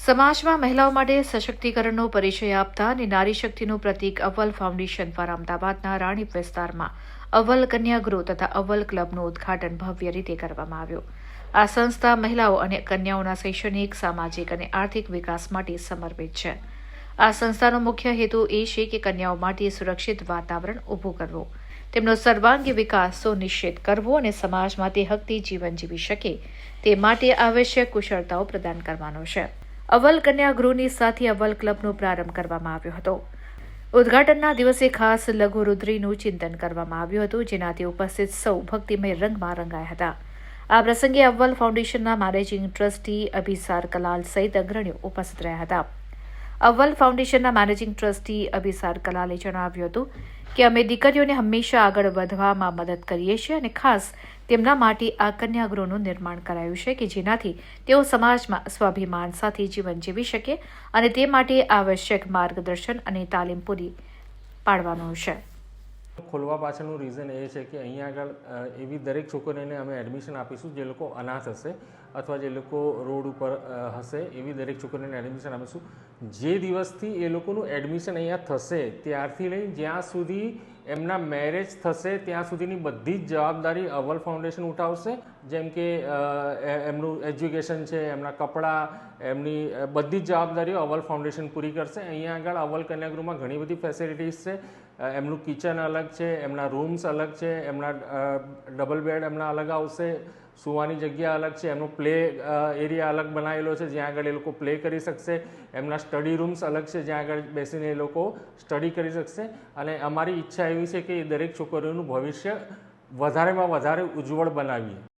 સમાજમાં મહિલાઓ માટે સશક્તિકરણનો પરિચય આપતા અને નારી શક્તિનું પ્રતીક અવ્વલ ફાઉન્ડેશન દ્વારા અમદાવાદના રાણીપ વિસ્તારમાં અવ્વલ કન્યા ગૃહ તથા અવ્વલ ક્લબનું ઉદ્ઘાટન ભવ્ય રીતે કરવામાં આવ્યું. આ સંસ્થા મહિલાઓ અને કન્યાઓના શૈક્ષણિક, સામાજિક અને આર્થિક વિકાસ માટે સમર્પિત છે. આ સંસ્થાનો મુખ્ય હેતુ એ છે કે કન્યાઓ માટે સુરક્ષિત વાતાવરણ ઊભું કરવું. તેમનો સર્વાંગી વિકાસ સુનિશ્ચિત કરવો અને સમાજમાં તે હકતી જીવન જીવી શકે. તે માટે આવશ્યક કુશળતાઓ પ્રદાન કરવાનો છે. અવ્વલ કન્યા ગૃહની સાથે અવ્વલ ક્લબનો પ્રારંભ કરવામાં આવ્યો હતો. ઉદ્ઘાટનના દિવસે ખાસ લઘુ રુદ્રીનું ચિંતન કરવામાં આવ્યું હતું, જેનાથી ઉપસ્થિત સૌ ભક્તિમય રંગમાં રંગાયા હતા. આ પ્રસંગે અવ્વલ ફાઉન્ડેશનના મેનેજિંગ ટ્રસ્ટી અભિસાર કલાલ સહિત અગ્રણીઓ ઉપસ્થિત રહ્યા હતા. અવ્વલ ફાઉન્ડેશનના મેનેજિંગ ટ્રસ્ટી અભિસાર કલાલે જણાવ્યું હતું કે અમે દીકરીઓને હંમેશા આગળ વધવામાં મદદ કરીએ છીએ અને ખાસ તેમના માટે આ કન્યાગૃહનું નિર્માણ કરાયું છે કે જેનાથી તેઓ સમાજમાં સ્વાભિમાન સાથે જીવન જીવી શકે અને તે માટે આવશ્યક માર્ગદર્શન અને તાલીમ પૂરી પાડવાનું છે. ખોલવા પાછળનું રીઝન એ છે કે અહીંયા આગળ એવી દરેક છોકરીઓને અમે એડમિશન આપીશું જે લોકો અનાથ હશે અથવા જે લોકો રોડ ઉપર હશે એવી દરેક છોકરીઓને એડમિશન આપીશું. જે દિવસથી એ લોકોનું એડમિશન અહીંયા થશે ત્યારથી લઈ જ્યાં સુધી એમના મેરેજ થશે ત્યાં સુધીની બધી જ જવાબદારી અવલ ફાઉન્ડેશન ઉઠાવશે. જેમ કે એમનું એજ્યુકેશન છે, એમના કપડાં, એમની બધી જ જવાબદારીઓ અવલ ફાઉન્ડેશન પૂરી કરશે. અહીંયા આગળ અવલ કન્યાગૃહમાં ઘણી બધી ફેસિલિટીઝ છે. એમનું કિચન અલગ છે, એમના રૂમ્સ અલગ છે, એમના ડબલ બેડ એમના અલગ આવશે. સુવાની જગ્યા અલગ છે, એમનો પ્લે એરિયા અલગ બનાવેલો છે, જ્યાં આગળ એ લોકો પ્લે કરી શકશે. એમના સ્ટડી રૂમ્સ અલગ છે, જ્યાં આગળ બેસીને એ લોકો સ્ટડી કરી શકશે. અને અમારી ઈચ્છા એવી છે કે દરેક છોકરીઓનું ભવિષ્ય વધારેમાં વધારે ઉજ્જવળ બનાવીએ.